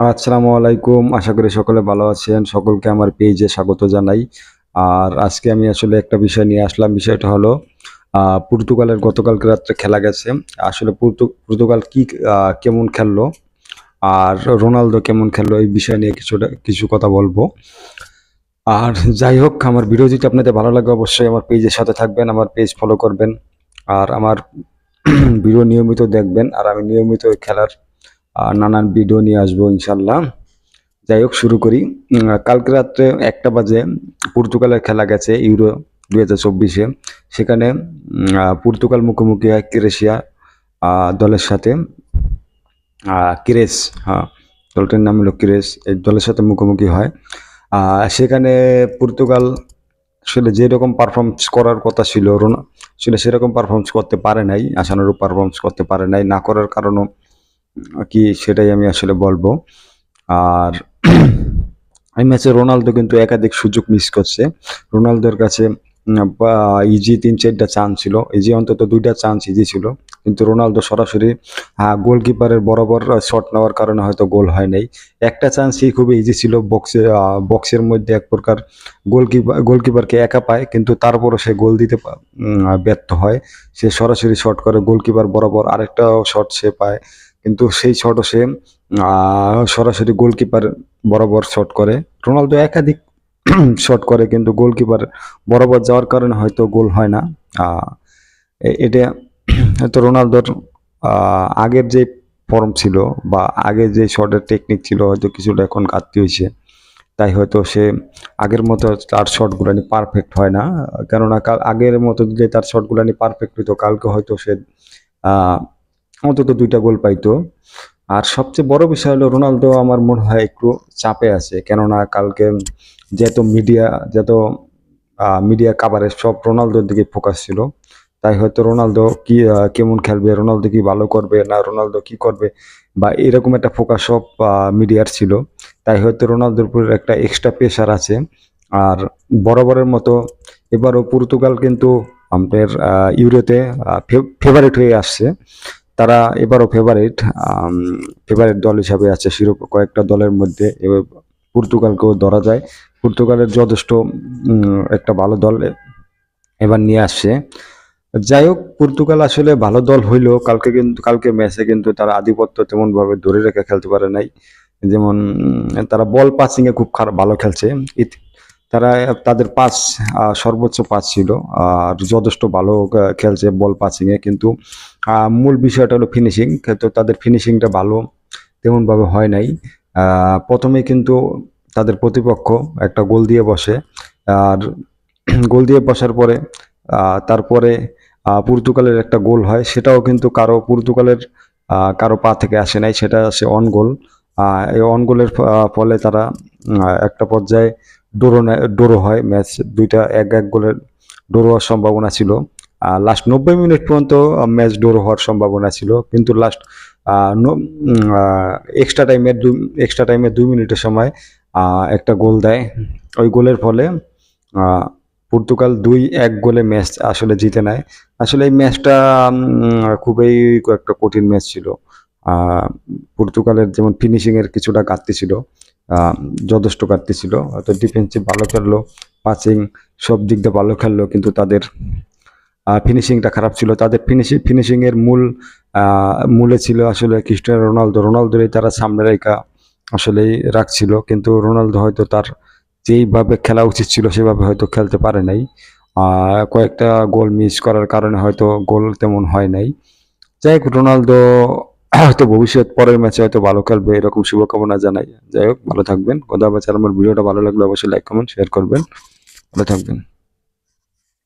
আসসালামু আলাইকুম। আশা করি সকলে ভালো আছেন। সকলকে আমার পেজে স্বাগত জানাই। আর আজকে আমি আসলে একটা বিষয় নিয়ে আসলাম। বিষয়টা হলো পর্তুগালের গতকালকে রাত্রে খেলা গেছে। আসলে পর্তুগাল কি কেমন খেললো? আর রোনালদো কেমন খেললো? এই বিষয় নিয়ে কিছুটা, কিছু কথা বলব। আর যাই হোক, আমার ভিডিও যদি আপনাদের ভালো লাগে, অবশ্যই আমার পেজের সাথে থাকবেন, আমার পেজ ফলো করবেন। আর আমার ভিডিও নিয়মিত দেখবেন। আর আমি নিয়মিত খেলার নানান ভিডিও নিয়ে আসব ইনশাল্লাহ যাই হোক, শুরু করি। কালকে রাত্রে একটা বাজে পর্তুগালের খেলা গেছে ইউরো দু হাজার চব্বিশে। সেখানে পর্তুগাল মুখোমুখি হয় ক্রেশিয়া দলের সাথে। ক্রেস হ্যাঁ দলটার নাম হলো ক্রেস এই দলের সাথে মুখোমুখি হয়। সেখানে পর্তুগাল আসলে যেরকম পারফরমেন্স করার কথা ছিল আসলে সেরকম পারফরমেন্স করতে পারে নাই, আশানুরূপ পারফরমেন্স করতে পারে নাই, না করার কারণও কি সেটাই আমি আসলে বলব। আর এই ম্যাচে রোনালদো কিন্তু একাধিক সুযোগ মিস করছে। রোনালদোর কাছে ইজি তিন চারটা চান্স ছিল। ইজি অন্তত দুইটা চান্স ইজি ছিল। কিন্তু রোনালদো সরাসরি গোলকিপারের বরাবর শট নেওয়ার কারণে হয়তো গোল হয় নাই। একটা চান্সই খুবই ইজি ছিল বক্সে বক্সের মধ্যে এক প্রকার গোলকিপার, গোলকিপারকে একা পায়, কিন্তু তারপরও সে গোল দিতে ব্যর্থ হয়। সে সরাসরি শট করে, গোলকিপার বরাবর আরেকটা শট সে পায়। কিন্তু সেই শটও সে সরাসরি গোলকিপার বরাবর শট করে। রোনালদো একাধিক শট করে, কিন্তু গোলকিপার বরাবর যাওয়ার কারণে হয়তো গোল হয় না। এটা হয়তো রোনালদোর আগের যে ফর্ম ছিল বা আগের যে শটের টেকনিক ছিল, হয়তো কিছুটা এখন ঘাটতি হয়েছে। তাই হয়তো সে আগের মতো তার শটগুলো নিয়ে পারফেক্ট হয় না। কেননা কাল আগের মতো যে তার শটগুলো নিয়ে পারফেক্ট হইতো, কালকে হয়তো সে অন্তত দুইটা গোল পাইতো। আর সবচেয়ে বড় বিষয় হলো, রোনালদো আমার মনে হয় একটু চাপে আছে। কেননা কালকে যেহেতু মিডিয়া যত মিডিয়া কাভারেজ সব রোনালদোর দিকে ফোকাস ছিল, তাই হয়তো রোনালদো কি কেমন খেলবে, রোনালদো কি ভালো করবে, না রোনালদো কি করবে, বা এরকম একটা ফোকাস সব মিডিয়ার ছিল, তাই হয়তো রোনালদোর উপর একটা এক্সট্রা প্রেশার আছে। আর বরাবরের মতো এবারও পর্তুগাল কিন্তু আমাদের ইউরোতে ফেভারিট হয়ে আসছে। তারা এবারও ফেভারিট ফেভারিট দল হিসাবে আছে শিরোপা কয়েকটা দলের মধ্যে। এবার পর্তুগালকেও ধরা যায়। পর্তুগালের যথেষ্ট একটা ভালো দল এবার নিয়ে আসছে। যাই হোক, পর্তুগাল আসলে ভালো দল হইলেও কালকে কিন্তু কালকে ম্যাচে কিন্তু তারা আধিপত্য তেমন ভাবে ধরে রেখে খেলতে পারে নাই। যেমন তারা বল পাসিং এ খুব খারাপ, ভালো খেলছে। তারা, তাদের পাস সর্বোচ্চ পাস ছিল, আর যথেষ্ট ভালো খেলছে বল পাসিংয়ে কিন্তু মূল বিষয়টা হলো ফিনিশিং তো তাদের ফিনিশিংটা ভালো তেমনভাবে হয় নাই। প্রথমে কিন্তু তাদের প্রতিপক্ষ একটা গোল দিয়ে বসে, আর গোল দিয়ে বসার পরে তারপরে পর্তুগালের একটা গোল হয়, সেটাও কিন্তু কারও, পর্তুগালের কারও পা থেকে আসে নাই, সেটা আসে অন গোল এই অন গোলের ফলে তারা একটা পর্যায়ে ডোরো ডোরো হয়, ম্যাচ দুইটা এক এক গোলের ডোরো হওয়ার সম্ভাবনা ছিল। লাস্ট নব্বই মিনিট পর্যন্ত ম্যাচ ডোরো হওয়ার সম্ভাবনা ছিল। কিন্তু লাস্ট এক্সট্রা টাইমের দুই এক্সট্রা টাইমের দুই মিনিটের সময় একটা গোল দেয়। ওই গোলের ফলে পর্তুগাল দুই, এক গোলে ম্যাচ আসলে জিতে নেয়। আসলে এই ম্যাচটা খুবই একটা কঠিন ম্যাচ ছিল। পর্তুগালের যেমন ফিনিশিংয়ের কিছুটা ঘাটতি ছিল যথেষ্ট ঘাটতি ছিল। হয়তো ডিফেন্সিভ ভালো খেললো পাসিং সব দিক দিয়ে ভালো খেললো, কিন্তু তাদের ফিনিশিংটা খারাপ ছিল। তাদের ফিনিশিং ফিনিশিংয়ের মূল মূলে ছিল আসলে ক্রিস্টিয়ানো রোনালদো রোনালদোরই তারা সামনে রেখা আসলেই রাখছিল, কিন্তু রোনালদো হয়তো তার যেইভাবে খেলা উচিত ছিল সেভাবে হয়তো খেলতে পারে নাই। কয়েকটা গোল মিস করার কারণে হয়তো গোল তেমন হয় নাই। যাই হোক রোনালদো হয়তো ভবিষ্যৎ পরের ম্যাচে হয়তো ভালো খেলবে, এরকম শুভকামনা জানাই। যাই হোক, ভালো থাকবেন। কথা আমার ভিডিওটা ভালো লাগলে অবশ্যই লাইক কমেন্ট শেয়ার করবেন। ভালো থাকবেন।